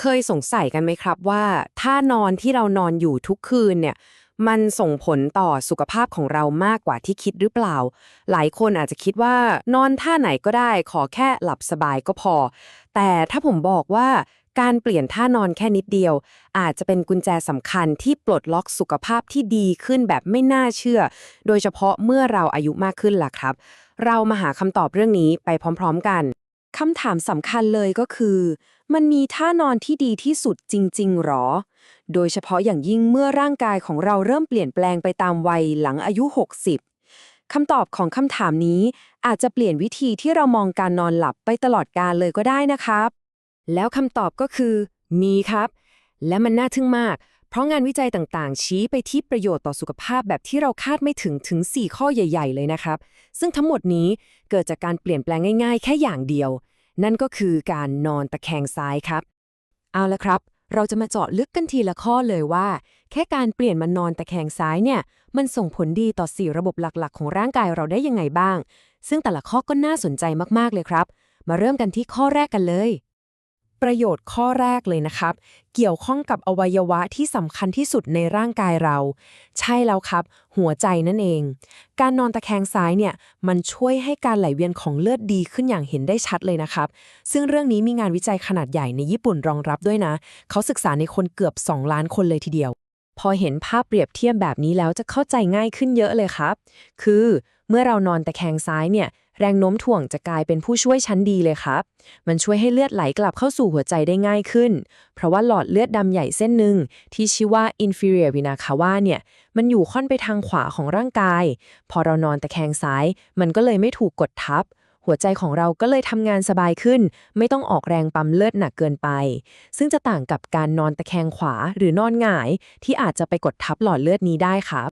เคยสงสัยกันไหมครับว่าท่านอนที่เรานอนอยู่ทุกคืนเนี่ย มันส่งผลต่อสุขภาพของเรามากกว่าที่คิดหรือเปล่า หลายคนอาจจะคิดว่านอนท่าไหนก็ได้ ขอแค่หลับสบายก็พอ แต่ถ้าผมบอกว่าการเปลี่ยนท่านอนแค่นิดเดียว อาจจะเป็นกุญแจสำคัญที่ปลดล็อกสุขภาพที่ดีขึ้นแบบไม่น่าเชื่อ โดยเฉพาะเมื่อเราอายุมากขึ้นล่ะครับ เรามาหาคำตอบเรื่องนี้ไปพร้อม ๆ กันคำถามสำคัญเลยก็คือ มันมีท่านอนที่ดีที่สุดจริง ๆ หรอ โดยเฉพาะอย่างยิ่งเมื่อร่างกายของเราเริ่มเปลี่ยนแปลงไปตามวัยหลังอายุ 60 คำตอบของคำถามนี้อาจจะเปลี่ยนวิธีที่เรามองการนอนหลับไปตลอดกาลเลยก็ได้นะครับ แล้วคำตอบก็คือ มีครับ และมันน่าทึ่งมาก เพราะงานวิจัยต่างๆ ชี้ไปที่ประโยชน์ต่อสุขภาพแบบที่เราคาดไม่ถึงถึง 4 ข้อใหญ่ ๆ เลยนะครับ ซึ่งทั้งหมดนี้เกิดจากการเปลี่ยนแปลงง่าย ๆ แค่อย่างเดียว นั่นก็คือการนอนตะแคงซ้ายครับ เอาละครับ เราจะมาเจาะลึกกันทีละข้อเลยว่า แค่การเปลี่ยนมานอนตะแคงซ้ายเนี่ย มันส่งผลดีต่อสี่ระบบหลักๆ ของร่างกายเราได้ยังไงบ้าง ซึ่งแต่ละข้อก็น่าสนใจมากๆเลยครับ มาเริ่มกันที่ข้อแรกกันเลย ประโยชน์ข้อแรกเลยนะครับ เกี่ยวข้องกับอวัยวะที่สำคัญที่สุดในร่างกายเรา ใช่แล้วครับ หัวใจนั่นเอง การนอนตะแคงซ้ายเนี่ย มันช่วยให้การไหลเวียนของเลือดดีขึ้นอย่างเห็นได้ชัดเลยนะครับ ซึ่งเรื่องนี้มีงานวิจัยขนาดใหญ่ในญี่ปุ่นรองรับด้วยนะ เขาศึกษาในคนเกือบ 2 ล้านคนเลยทีเดียว พอเห็นภาพเปรียบเทียบแบบนี้แล้วจะเข้าใจง่ายขึ้นเยอะเลยครับ คือ เมื่อเรานอนตะแคงซ้ายเนี่ย แรงโน้มถ่วงจะกลายเป็นผู้ช่วยชั้นดีเลยครับ มันช่วยให้เลือดไหลกลับเข้าสู่หัวใจได้ง่ายขึ้น เพราะว่าหลอดเลือดดำใหญ่เส้นหนึ่งที่ชื่อว่า inferior vena cava เนี่ยมันอยู่ค่อนไปทางขวาของร่างกาย พอเรานอนตะแคงซ้าย มันก็เลยไม่ถูกกดทับ หัวใจของเราก็เลยทำงานสบายขึ้น ไม่ต้องออกแรงปั๊มเลือดหนักเกินไป ซึ่งจะต่างกับการนอนตะแคงขวาหรือนอนหงาย ที่อาจจะไปกดทับหลอดเลือดนี้ได้ครับ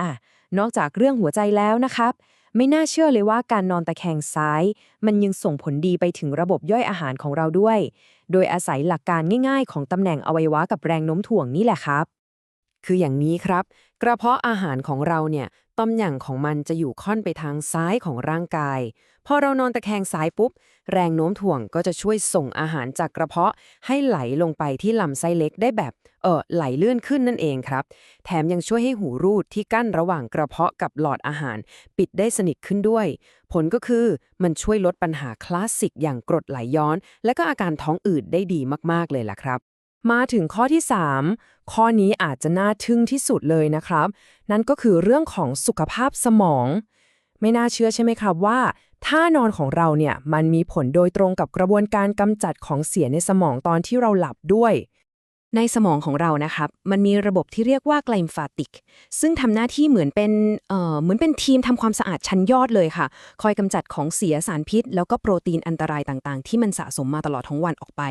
อะนอกจากเรื่องหัวใจแล้วนะครับ ไม่น่าเชื่อเลยว่าการนอนตะแคงซ้าย มันยังส่งผลดีไปถึงระบบย่อยอาหารของเราด้วย โดยอาศัยหลักการง่ายๆ ของตำแหน่งอวัยวะกับแรงโน้มถ่วงนี่แหละครับ คืออย่างนี้ครับ กระเพาะอาหารของเราเนี่ยตำแหน่งของมันจะอยู่ค่อนไปทางซ้ายของร่างกาย พอเรานอนตะแคงซ้ายปุ๊บ แรงโน้มถ่วงก็จะช่วยส่งอาหารจากกระเพาะให้ไหลลงไปที่ลำไส้เล็กได้แบบ เออไหลเลื่อนขึ้นนั่นเองครับ แถมยังช่วยให้หูรูดที่กั้นระหว่างกระเพาะกับหลอดอาหาร ปิดได้สนิทขึ้นด้วย ผลก็คือมันช่วยลดปัญหาคลาสสิกอย่างกรดไหลย้อน และก็อาการท้องอืดได้ดีมากๆเลยล่ะครับ มาถึงข้อที่ 3 ข้อนี้อาจจะน่าทึ่งที่สุดเลยนะครับ นั่นก็คือเรื่องของสุขภาพสมอง ไม่น่าเชื่อใช่ไหมครับว่าท่านอนของเราเนี่ยมันมีผลโดยตรงกับกระบวนการกำจัดของเสียในสมองตอนที่เราหลับด้วย ในสมองของเรานะครับ มันมีระบบที่เรียกว่าไกลมฟาติก ซึ่งทำหน้าที่เหมือนเป็นเอ่อเหมือนเป็นทีมทำความสะอาดชั้นยอดเลยค่ะ คอยกำจัดของเสียสารพิษ แล้วก็โปรตีนอันตรายต่างๆ ที่มันสะสมมาตลอดทั้งวันออกไป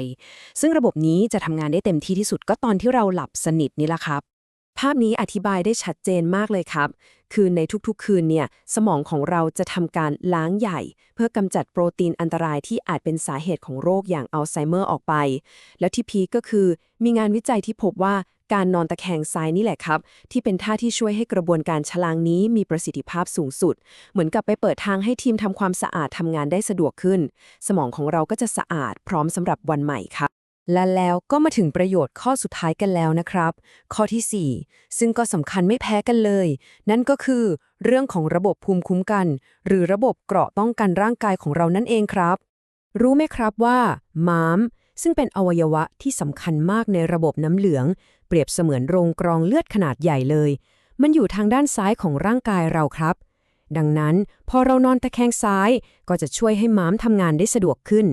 ซึ่งระบบนี้จะทำงานได้เต็มที่ที่สุดก็ตอนที่เราหลับสนิทนี่แหละครับ ภาพนี้อธิบายได้ชัดเจนมากเลยครับ คือในทุกๆ คืนเนี่ยสมองของเราจะทำการล้างใหญ่ เพื่อกำจัดโปรตีนอันตรายที่อาจเป็นสาเหตุของโรคอย่างอัลไซเมอร์ออกไป แล้วที่พีก็คือ มีงานวิจัยที่พบว่าการนอนตะแคงซ้ายนี่แหละครับ ที่เป็นท่าที่ช่วยให้กระบวนการชลางนี้มีประสิทธิภาพสูงสุด เหมือนกับไปเปิดทางให้ทีมทำความสะอาดทำงานได้สะดวกขึ้น สมองของเราก็จะสะอาดพร้อมสำหรับวันใหม่ครับ และแล้วก็มาถึงประโยชน์ข้อสุดท้ายกันแล้วนะครับ ข้อทีสี่ 4 ซึ่งก็สำคัญไม่แพ้กันเลย นั่นก็คือ เรื่องของระบบภูมิคุ้มกัน หรือระบบเกราะป้องกันร่างกายของเรานั่นเองครับ รู้ไหมครับว่า ม้าม ซึ่งเป็นอวัยวะที่สำคัญมากในระบบน้ำเหลือง เปรียบเสมือนโรงกรองเลือดขนาดใหญ่เลย มันอยู่ทางด้านซ้ายของร่างกายเราครับ ดังนั้น พอเรานอนตะแคงซ้าย ก็จะช่วยให้ม้ามทำงานได้สะดวกขึ้น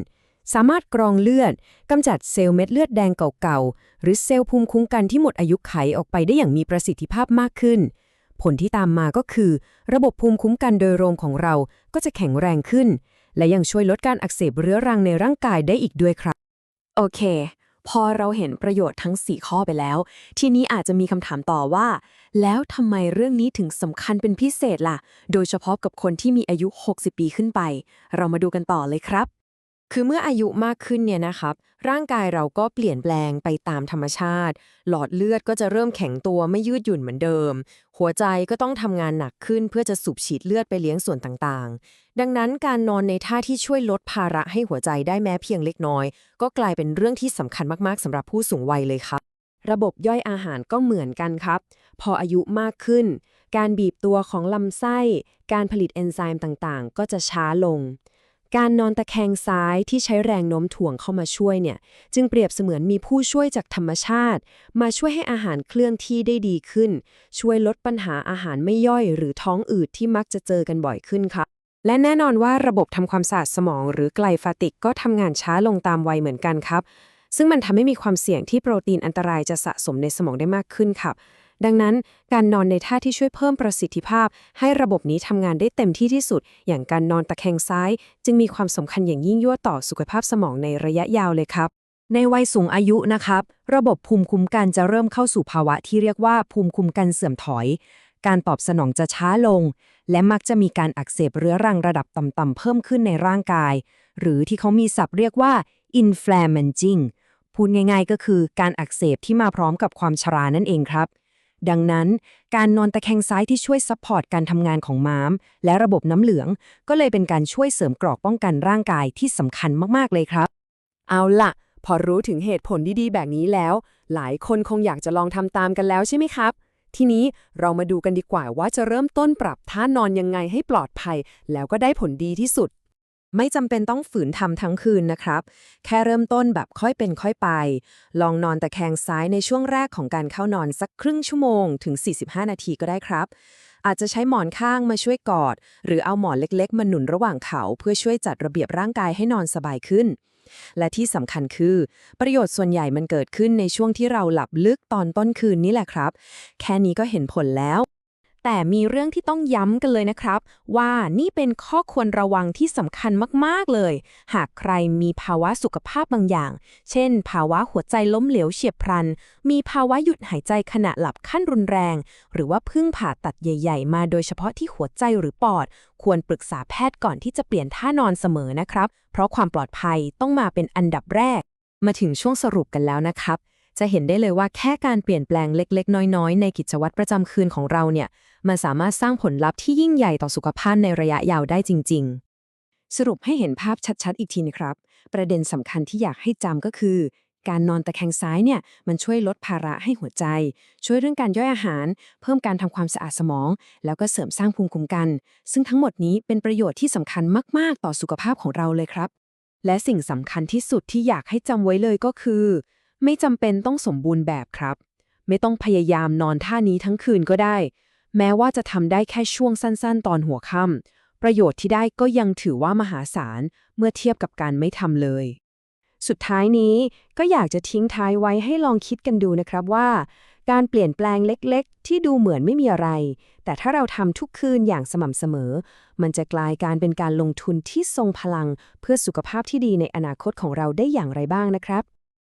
สามารถกรองเลือดกำจัดเซลล์เม็ดเลือดแดงเก่าๆ หรือเซลล์ภูมิคุ้มกันที่หมดอายุไขออกไปได้อย่างมีประสิทธิภาพมากขึ้น ผลที่ตามมาก็คือ ระบบภูมิคุ้มกันโดยรวมของเราก็จะแข็งแรงขึ้น และยังช่วยลดการอักเสบเรื้อรังในร่างกายได้อีกด้วยครับ โอเค พอเราเห็นประโยชน์ทั้ง 4 ข้อไปแล้ว ทีนี้อาจจะมีคำถามต่อว่า แล้วทำไมเรื่องนี้ถึงสำคัญเป็นพิเศษล่ะ โดยเฉพาะกับคนที่มีอายุ 60 ปีขึ้นไป เรามาดูกันต่อเลยครับ คือเมื่ออายุมากขึ้นเนี่ยนะครับ ร่างกายเราก็เปลี่ยนแปลงไปตามธรรมชาติ หลอดเลือดก็จะเริ่มแข็งตัวไม่ยืดหยุ่นเหมือนเดิม หัวใจก็ต้องทำงานหนักขึ้นเพื่อจะสูบฉีดเลือดไปเลี้ยงส่วนต่างๆ ดังนั้นการนอนในท่าที่ช่วยลดภาระให้หัวใจได้แม้เพียงเล็กน้อย ก็กลายเป็นเรื่องที่สำคัญมากๆสำหรับผู้สูงวัยเลยครับ ระบบย่อยอาหารก็เหมือนกันครับ พออายุมากขึ้น การบีบตัวของลำไส้ การผลิตเอนไซม์ต่างๆ ก็จะช้าลง การนอนตะแคงซ้ายที่ใช้แรงโน้มถ่วงเข้ามาช่วยเนี่ยจึงเปรียบเสมือนมีผู้ช่วยจากธรรมชาติ มาช่วยให้อาหารเคลื่อนที่ได้ดีขึ้น ช่วยลดปัญหาอาหารไม่ย่อย หรือท้องอืดที่มักจะเจอกันบ่อยขึ้นครับและแน่นอนว่าระบบทำความสะอาดสมองหรือไกลฟาติกก็ทำงานช้าลงตามวัยเหมือนกันครับ ซึ่งมันทำให้มีความเสี่ยงที่โปรตีนอันตรายจะสะสมในสมองได้มากขึ้นครับ ดังนั้นการนอนในท่าที่ช่วยเพิ่มประสิทธิภาพ ให้ระบบนี้ทำงานได้เต็มที่ที่สุด อย่างการนอนตะแคงซ้าย จึงมีความสำคัญอย่างยิ่งยวดต่อสุขภาพสมองในระยะยาวเลยครับ ในวัยสูงอายุนะครับ ระบบภูมิคุ้มกันจะเริ่มเข้าสู่ภาวะที่เรียกว่าภูมิคุ้มกันเสื่อมถอย การตอบสนองจะช้าลง และมักจะมีการอักเสบเรื้อรังระดับต่ำๆเพิ่มขึ้นในร่างกาย หรือที่เขามีศัพท์เรียกว่า inflammaging พูดง่ายๆก็คือการอักเสบที่มาพร้อมกับความชรานั่นเองครับ ดังนั้น การนอนตะแคงซ้ายที่ช่วยซัพพอร์ตการทำงานของม้าม และระบบน้ำเหลือง ก็เลยเป็นการช่วยเสริมกรอกป้องกันร่างกายที่สำคัญมากๆเลยครับ เอาล่ะ พอรู้ถึงเหตุผลดีๆ แบบนี้แล้ว หลายคนคงอยากจะลองทำตามกันแล้วใช่ไหมครับ ทีนี้เรามาดูกันดีกว่าว่าจะเริ่มต้นปรับท่านอนยังไงให้ปลอดภัย แล้วก็ได้ผลดีที่สุด ไม่จำเป็นต้องฝืนทำทั้งคืนนะครับ แค่เริ่มต้นแบบค่อยเป็นค่อยไป ลองนอนตะแคงซ้ายในช่วงแรกของการเข้านอนสักครึ่งชั่วโมงถึง 45 นาทีก็ได้ครับ อาจจะใช้หมอนข้างมาช่วยกอด หรือเอาหมอนเล็กๆ มาหนุนระหว่างเขาเพื่อช่วยจัดระเบียบร่างกายให้นอนสบายขึ้น และที่สำคัญคือ ประโยชน์ส่วนใหญ่มันเกิดขึ้นในช่วงที่เราหลับลึกตอนต้นคืนนี่แหละครับ แค่นี้ก็เห็นผลแล้ว แต่มีเรื่องที่ต้องย้ำกันเลยนะครับ ว่านี่เป็นข้อควรระวังที่สำคัญมากๆเลย หากใครมีภาวะสุขภาพบางอย่าง เช่น ภาวะหัวใจล้มเหลวเฉียบพลัน มีภาวะหยุดหายใจขณะหลับขั้นรุนแรง หรือว่าเพิ่งผ่าตัดใหญ่ ๆ มาโดยเฉพาะที่หัวใจหรือปอด ควรปรึกษาแพทย์ก่อนที่จะเปลี่ยนท่านอนเสมอนะครับ เพราะความปลอดภัยต้องมาเป็นอันดับแรก มาถึงช่วงสรุปกันแล้วนะครับ จะเห็นได้เลยว่าแค่การเปลี่ยนแปลงเล็กๆ น้อยๆ ในกิจวัตรประจำคืนของเราเนี่ย มันสามารถสร้างผลลัพธ์ที่ยิ่งใหญ่ต่อสุขภาพในระยะยาวได้จริง ๆ สรุปให้เห็นภาพชัดๆ อีกทีนะครับ ประเด็นสำคัญที่อยากให้จำก็คือ การนอนตะแคงซ้ายเนี่ย มันช่วยลดภาระให้หัวใจ ช่วยเรื่องการย่อยอาหาร เพิ่มการทำความสะอาดสมอง แล้วก็เสริมสร้างภูมิคุ้มกัน ซึ่งทั้งหมดนี้เป็นประโยชน์ที่สำคัญมาก ๆ ต่อสุขภาพของเราเลยครับ และสิ่งสำคัญที่สุดที่อยากให้จำไว้เลยก็คือ ไม่จำเป็นต้องสมบูรณ์แบบครับ ไม่ต้องพยายามนอนท่านี้ทั้งคืนก็ได้ แม้ว่าจะทำได้แค่ช่วงสั้นๆ ตอนหัวค่ำประโยชน์ที่ได้ก็ยังถือว่ามหาศาลเมื่อเทียบกับการไม่ทำเลย สุดท้ายนี้ก็อยากจะทิ้งท้ายไว้ให้ลองคิดกันดูนะครับว่า การเปลี่ยนแปลงเล็กๆ ที่ดูเหมือนไม่มีอะไร แต่ถ้าเราทำทุกคืนอย่างสม่ำเสมอ มันจะกลายการเป็นการลงทุนที่ทรงพลัง เพื่อสุขภาพที่ดีในอนาคตของเราได้อย่างไรบ้างนะครับ